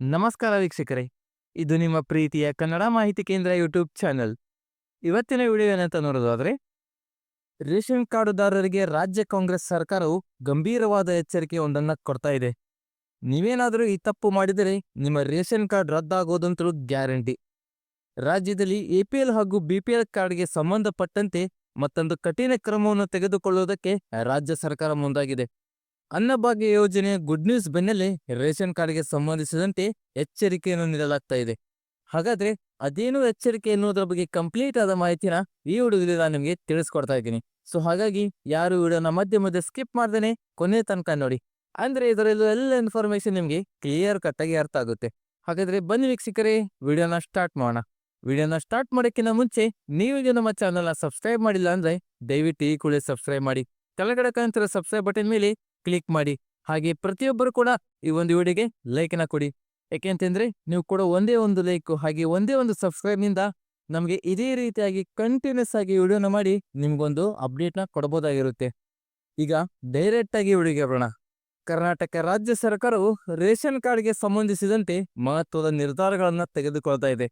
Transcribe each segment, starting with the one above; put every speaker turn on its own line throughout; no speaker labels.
ನಮಸ್ಕಾರ ವೀಕ್ಷಕರೇ. ಇದು ನಿಮ್ಮ ಪ್ರೀತಿಯ ಕನ್ನಡ ಮಾಹಿತಿ ಕೇಂದ್ರ ಯೂಟ್ಯೂಬ್ ಚಾನೆಲ್. ಇವತ್ತಿನ ವಿಡಿಯೋ ಏನಂತ ನೋಡೋದಾದ್ರೆ, ರೇಷನ್ ಕಾರ್ಡುದಾರರಿಗೆ ರಾಜ್ಯ ಕಾಂಗ್ರೆಸ್ ಸರ್ಕಾರವು ಗಂಭೀರವಾದ ಎಚ್ಚರಿಕೆ ಒಂದನ್ನ ಕೊಡ್ತಾ ಇದೆ. ನೀವೇನಾದರೂ ಈ ತಪ್ಪು ಮಾಡಿದರೆ ನಿಮ್ಮ ರೇಷನ್ ಕಾರ್ಡ್ ರದ್ದಾಗೋದಂತೂ ಗ್ಯಾರಂಟಿ. ರಾಜ್ಯದಲ್ಲಿ ಎಪಿಎಲ್ ಹಾಗೂ ಬಿಪಿಎಲ್ ಕಾರ್ಡ್ಗೆ ಸಂಬಂಧಪಟ್ಟಂತೆ ಮತ್ತೊಂದು ಕಠಿಣ ಕ್ರಮವನ್ನು ತೆಗೆದುಕೊಳ್ಳುವುದಕ್ಕೆ ರಾಜ್ಯ ಸರ್ಕಾರ ಮುಂದಾಗಿದೆ. ಅನ್ನಭಾಗ್ಯ ಯೋಜನೆಯ ಗುಡ್ ನ್ಯೂಸ್ ಬೆನ್ನಲ್ಲೇ ರೇಷನ್ ಕಾರ್ಡ್ಗೆ ಸಂಬಂಧಿಸಿದಂತೆ ಎಚ್ಚರಿಕೆಯನ್ನು ನೀಡಲಾಗ್ತಾ ಇದೆ. ಹಾಗಾದ್ರೆ ಅದೇನು ಎಚ್ಚರಿಕೆ ಎನ್ನುವುದರ ಬಗ್ಗೆ ಕಂಪ್ಲೀಟ್ ಆದ ಮಾಹಿತಿನ ಈ ವಿಡಿಯೋದಲ್ಲಿ ನಾನು ನಿಮಗೆ ತಿಳಿಸ್ಕೊಡ್ತಾ ಇದ್ದೀನಿ. ಸೊ ಹಾಗಾಗಿ ಯಾರು ವಿಡಿಯೋನ ಮಧ್ಯೆ ಮಧ್ಯೆ ಸ್ಕಿಪ್ ಮಾಡ್ದೇನೆ ಕೊನೆ ತನಕ ನೋಡಿ. ಅಂದ್ರೆ ಇದರಲ್ಲೂ ಎಲ್ಲ ಇನ್ಫಾರ್ಮೇಶನ್ ನಿಮಗೆ ಕ್ಲಿಯರ್ ಕಟ್ ಆಗಿ ಅರ್ಥ ಆಗುತ್ತೆ. ಹಾಗಾದ್ರೆ ಬನ್ನಿ ವೀಕ್ಷಕರೇ, ವಿಡಿಯೋನ ಸ್ಟಾರ್ಟ್ ಮಾಡೋಣ. ವಿಡಿಯೋನ ಸ್ಟಾರ್ಟ್ ಮಾಡೋಕ್ಕಿಂತ ಮುಂಚೆ ನೀವು ನಮ್ಮ ಚಾನಲ್ನ ಸಬ್ಸ್ಕ್ರೈಬ್ ಮಾಡಿಲ್ಲ ಅಂದ್ರೆ ದಯವಿಟ್ಟು ಈ ಕೂಡ ಸಬ್ಸ್ಕ್ರೈಬ್ ಮಾಡಿ. ಕೆಳಗಡೆ ಕಾಣ್ತಿರೋ ಸಬ್ಸ್ಕ್ರೈಬ್ ಬಟನ್ ಮೇಲೆ ಕ್ಲಿಕ್ ಮಾಡಿ. ಹಾಗೆ ಪ್ರತಿಯೊಬ್ಬರು ಕೂಡ ಈ ಒಂದು ವಿಡಿಯೋಗೆ ಲೈಕ್ನ ಕೊಡಿ. ಯಾಕೆಂತಂದ್ರೆ ನೀವು ಕೂಡ ಒಂದೇ ಒಂದು ಲೈಕ್ ಹಾಗೆ ಒಂದೇ ಒಂದು ಸಬ್ಸ್ಕ್ರೈಬ್ನಿಂದ ನಮಗೆ ಇದೇ ರೀತಿಯಾಗಿ ಕಂಟಿನ್ಯೂಸ್ ಆಗಿ ವಿಡಿಯೋನ ಮಾಡಿ ನಿಮ್ಗೊಂದು ಅಪ್ಡೇಟ್ನ ಕೊಡ್ಬೋದಾಗಿರುತ್ತೆ. ಈಗ ಡೈರೆಕ್ಟಾಗಿ ವಿಡಿಯೋಗೆ ಬರೋಣ. ಕರ್ನಾಟಕ ರಾಜ್ಯ ಸರ್ಕಾರವು ರೇಷನ್ ಕಾರ್ಡ್ಗೆ ಸಂಬಂಧಿಸಿದಂತೆ ಮಹತ್ವದ ನಿರ್ಧಾರಗಳನ್ನು ತೆಗೆದುಕೊಳ್ತಾ ಇದೆ.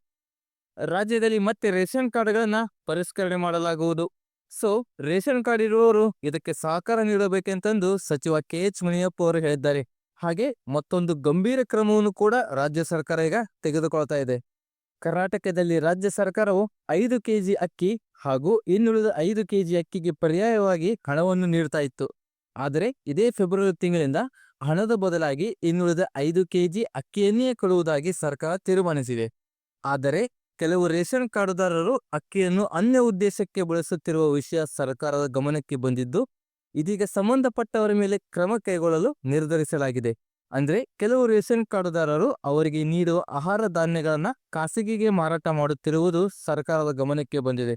ರಾಜ್ಯದಲ್ಲಿ ಮತ್ತೆ ರೇಷನ್ ಕಾರ್ಡ್ಗಳನ್ನು ಪರಿಷ್ಕರಣೆ ಮಾಡಲಾಗುವುದು. ಸೊ ರೇಷನ್ ಕಾರ್ಡ್ ಇರುವವರು ಇದಕ್ಕೆ ಸಹಕಾರ ನೀಡಬೇಕೆಂತಂದು ಸಚಿವ ಕೆ ಎಚ್ ಮುನಿಯಪ್ಪ ಅವರು ಹೇಳಿದ್ದಾರೆ. ಹಾಗೆ ಮತ್ತೊಂದು ಗಂಭೀರ ಕ್ರಮವನ್ನು ಕೂಡ ರಾಜ್ಯ ಸರ್ಕಾರ ಈಗ ತೆಗೆದುಕೊಳ್ತಾ ಇದೆ. ಕರ್ನಾಟಕದಲ್ಲಿ ರಾಜ್ಯ ಸರ್ಕಾರವು ಐದು ಕೆಜಿ ಅಕ್ಕಿ ಹಾಗೂ ಇನ್ನುಳಿದ ಐದು ಕೆಜಿ ಅಕ್ಕಿಗೆ ಪರ್ಯಾಯವಾಗಿ ಹಣವನ್ನು ನೀಡ್ತಾ ಇತ್ತು. ಆದರೆ ಇದೇ ಫೆಬ್ರವರಿ ತಿಂಗಳಿಂದ ಹಣದ ಬದಲಾಗಿ ಇನ್ನುಳಿದ ಐದು ಕೆಜಿ ಅಕ್ಕಿಯನ್ನೇ ಕೊಡುವುದಾಗಿ ಸರ್ಕಾರ ತೀರ್ಮಾನಿಸಿದೆ. ಆದರೆ ಕೆಲವು ರೇಷನ್ ಕಾರ್ಡುದಾರರು ಅಕ್ಕಿಯನ್ನು ಅನ್ಯ ಉದ್ದೇಶಕ್ಕೆ ಬಳಸುತ್ತಿರುವ ವಿಷಯ ಸರ್ಕಾರದ ಗಮನಕ್ಕೆ ಬಂದಿದ್ದು, ಇದೀಗ ಸಂಬಂಧಪಟ್ಟವರ ಮೇಲೆ ಕ್ರಮ ಕೈಗೊಳ್ಳಲು ನಿರ್ಧರಿಸಲಾಗಿದೆ. ಅಂದ್ರೆ ಕೆಲವು ರೇಷನ್ ಕಾರ್ಡುದಾರರು ಅವರಿಗೆ ನೀಡುವ ಆಹಾರ ಧಾನ್ಯಗಳನ್ನು ಖಾಸಗಿಗೆ ಮಾರಾಟ ಮಾಡುತ್ತಿರುವುದು ಸರ್ಕಾರದ ಗಮನಕ್ಕೆ ಬಂದಿದೆ.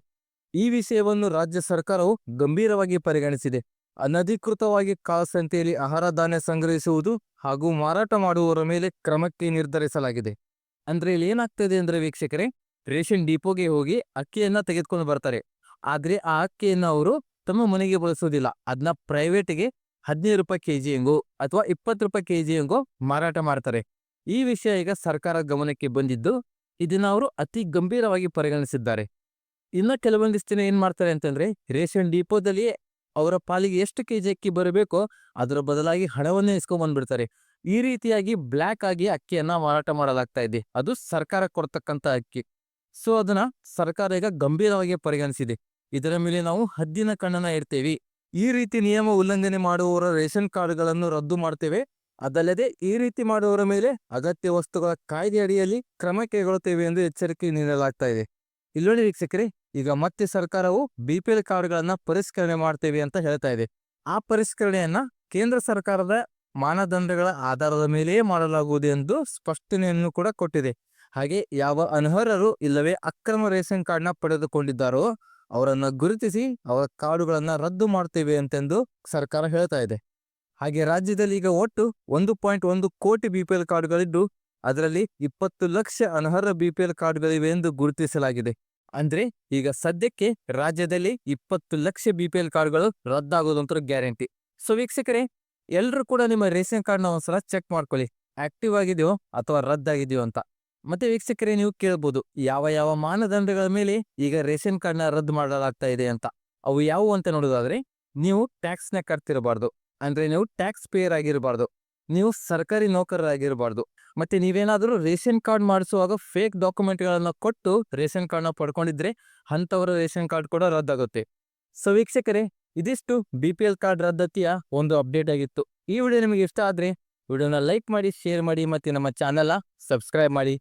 ಈ ವಿಷಯವನ್ನು ರಾಜ್ಯ ಸರ್ಕಾರವು ಗಂಭೀರವಾಗಿ ಪರಿಗಣಿಸಿದೆ. ಅನಧಿಕೃತವಾಗಿ ಕಾಳಸಂತೆಯಲ್ಲಿ ಆಹಾರ ಧಾನ್ಯ ಸಂಗ್ರಹಿಸುವುದು ಹಾಗೂ ಮಾರಾಟ ಮಾಡುವವರ ಮೇಲೆ ಕ್ರಮಕ್ಕೆ ನಿರ್ಧರಿಸಲಾಗಿದೆ. ಅಂದ್ರೆ ಇಲ್ಲಿ ಏನಾಗ್ತದೆ ಅಂದ್ರೆ ವೀಕ್ಷಕರೇ ರೇಷನ್ ಡಿಪೋಗೆ ಹೋಗಿ ಅಕ್ಕಿಯನ್ನ ತೆಗೆದುಕೊಂಡು ಬರ್ತಾರೆ. ಆದ್ರೆ ಆ ಅಕ್ಕಿಯನ್ನ ಅವರು ತಮ್ಮ ಮನೆಗೆ ಬಳಸೋದಿಲ್ಲ ಅದನ್ನ ಪ್ರೈವೇಟ್ಗೆ ಹದಿನೈದು ರೂಪಾಯಿ ಕೆಜಿ ಹೆಂಗೋ ಅಥವಾ ಇಪ್ಪತ್ತು ರೂಪಾಯಿ ಕೆಜಿ ಹೆಂಗೋ ಮಾರಾಟ ಮಾಡ್ತಾರೆ. ಈ ವಿಷಯ ಈಗ ಸರ್ಕಾರ ಗಮನಕ್ಕೆ ಬಂದಿದ್ದು ಇದನ್ನ ಅವರು ಅತಿ ಗಂಭೀರವಾಗಿ ಪರಿಗಣಿಸಿದ್ದಾರೆ. ಇನ್ನ ಕೆಲವೊಂದಿಷ್ಟು ಜನ ಏನ್ ಮಾಡ್ತಾರೆ ಅಂತಂದ್ರೆ ರೇಷನ್ ಡಿಪೋದಲ್ಲಿಯೇ ಅವರ ಪಾಲಿಗೆ ಎಷ್ಟು ಕೆಜಿ ಅಕ್ಕಿ ಬರಬೇಕೋ ಅದರ ಬದಲಾಗಿ ಹಣವನ್ನೇ ಇಸ್ಕೊಂಡ್ ಬಂದ್ಬಿಡ್ತಾರೆ ಈ ರೀತಿಯಾಗಿ ಬ್ಲ್ಯಾಕ್ ಆಗಿ ಅಕ್ಕಿಯನ್ನ ಮಾರಾಟ ಮಾಡಲಾಗ್ತಾ ಇದೆ. ಅದು ಸರ್ಕಾರ ಕೊಡ್ತಕ್ಕಂಥ ಅಕ್ಕಿ. ಸೊ, ಅದನ್ನ ಸರ್ಕಾರ ಈಗ ಗಂಭೀರವಾಗಿ ಪರಿಗಣಿಸಿದೆ. ಇದರ ಮೇಲೆ ನಾವು ಹದ್ದಿನ ಕಣ್ಣನ ಇಡ್ತೇವೆ ಈ ರೀತಿ ನಿಯಮ ಉಲ್ಲಂಘನೆ ಮಾಡುವವರ ರೇಷನ್ ಕಾರ್ಡ್ಗಳನ್ನು ರದ್ದು ಮಾಡ್ತೇವೆ. ಅದಲ್ಲದೆ ಈ ರೀತಿ ಮಾಡುವವರ ಮೇಲೆ ಅಗತ್ಯ ವಸ್ತುಗಳ ಕಾಯ್ದೆ ಅಡಿಯಲ್ಲಿ ಕ್ರಮ ಕೈಗೊಳ್ಳುತ್ತೇವೆ ಎಂದು ಎಚ್ಚರಿಕೆ ನೀಡಲಾಗ್ತಾ ಇದೆ. ಇಲ್ಲೊಂದು ವೀಕ್ಷಕರೇ, ಈಗ ಮತ್ತೆ ಸರ್ಕಾರವು ಬಿಪಿಎಲ್ ಕಾರ್ಡ್ಗಳನ್ನ ಪರಿಷ್ಕರಣೆ ಮಾಡ್ತೇವೆ ಅಂತ ಹೇಳ್ತಾ ಇದೆ. ಆ ಪರಿಷ್ಕರಣೆಯನ್ನ ಕೇಂದ್ರ ಸರ್ಕಾರದ ಮಾನದಂಡಗಳ ಆಧಾರದ ಮೇಲೆಯೇ ಮಾಡಲಾಗುವುದು ಎಂದು ಸ್ಪಷ್ಟನೆಯನ್ನು ಕೂಡ ಕೊಟ್ಟಿದೆ. ಹಾಗೆ ಯಾವ ಅನರ್ಹರು ಇಲ್ಲವೇ ಅಕ್ರಮ ರೇಷನ್ ಕಾರ್ಡ್ನ ಪಡೆದುಕೊಂಡಿದ್ದಾರೋ ಅವರನ್ನ ಗುರುತಿಸಿ ಅವರ ಕಾರ್ಡುಗಳನ್ನ ರದ್ದು ಮಾಡ್ತೇವೆ ಅಂತೆಂದು ಸರ್ಕಾರ ಹೇಳ್ತಾ ಇದೆ. ಹಾಗೆ ರಾಜ್ಯದಲ್ಲಿ ಈಗ ಒಟ್ಟು ಒಂದು ಪಾಯಿಂಟ್ ಒಂದು ಕೋಟಿ ಬಿ ಪಿ ಎಲ್ ಕಾರ್ಡ್ಗಳಿದ್ದು ಅದರಲ್ಲಿ ಇಪ್ಪತ್ತು ಲಕ್ಷ ಅನರ್ಹ ಬಿ ಪಿ ಎಲ್ ಕಾರ್ಡ್ಗಳಿವೆ ಎಂದು ಗುರುತಿಸಲಾಗಿದೆ. ಅಂದ್ರೆ ಈಗ ಸದ್ಯಕ್ಕೆ ರಾಜ್ಯದಲ್ಲಿ ಇಪ್ಪತ್ತು ಲಕ್ಷ ಬಿ ಪಿ ಎಲ್ ಕಾರ್ಡ್ಗಳು ರದ್ದಾಗೋದಂತೂ ಗ್ಯಾರಂಟಿ. ಸೊ ವೀಕ್ಷಕರೇ ಎಲ್ಲರೂ ಕೂಡ ನಿಮ್ಮ ರೇಷನ್ ಕಾರ್ಡ್ನ ಒಂದ್ಸಲ ಚೆಕ್ ಮಾಡ್ಕೊಳ್ಳಿ. ಆಕ್ಟಿವ್ ಆಗಿದೆಯೋ ಅಥವಾ ರದ್ದಾಗಿದೆಯೋ ಅಂತ. ಮತ್ತೆ ವೀಕ್ಷಕರೇ, ನೀವು ಕೇಳ್ಬೋದು, ಯಾವ ಯಾವ ಮಾನದಂಡಗಳ ಮೇಲೆ ಈಗ ರೇಷನ್ ಕಾರ್ಡ್ನ ರದ್ದು ಮಾಡಲಾಗ್ತಾ ಇದೆ ಅಂತ. ಅವು ಯಾವುವು ಅಂತ ನೋಡೋದಾದ್ರೆ ನೀವು ಟ್ಯಾಕ್ಸ್ನ ಕಟ್ತಿರಬಾರ್ದು, ಅಂದ್ರೆ ನೀವು ಟ್ಯಾಕ್ಸ್ ಪೇಯರ್ ಆಗಿರಬಾರ್ದು, ನೀವು ಸರ್ಕಾರಿ ನೌಕರರಾಗಿರಬಾರ್ದು, ಮತ್ತೆ ನೀವೇನಾದರೂ ರೇಷನ್ ಕಾರ್ಡ್ ಮಾಡಿಸುವಾಗ ಫೇಕ್ ಡಾಕ್ಯುಮೆಂಟ್ಗಳನ್ನು ಕೊಟ್ಟು ರೇಷನ್ ಕಾರ್ಡ್ನ ಪಡ್ಕೊಂಡಿದ್ರೆ ಅಂಥವರ ರೇಷನ್ ಕಾರ್ಡ್ ಕೂಡ ರದ್ದಾಗುತ್ತೆ. ಸೊ ವೀಕ್ಷಕರೇ, ಇದಿಷ್ಟು ಬಿ ಪಿ ಎಲ್ ಕಾರ್ಡ್ ರದ್ದತಿಯ ಒಂದು ಅಪ್ಡೇಟ್ ಆಗಿತ್ತು. ಈ ವಿಡಿಯೋ ನಿಮಗೆ ಇಷ್ಟ ಆದ್ರೆ, ವಿಡಿಯೋನ ಲೈಕ್ ಮಾಡಿ, ಶೇರ್ ಮಾಡಿ, ಮತ್ತೆ ನಮ್ಮ ಚಾನಲ್ನ ಸಬ್ಸ್ಕ್ರೈಬ್ ಮಾಡಿ.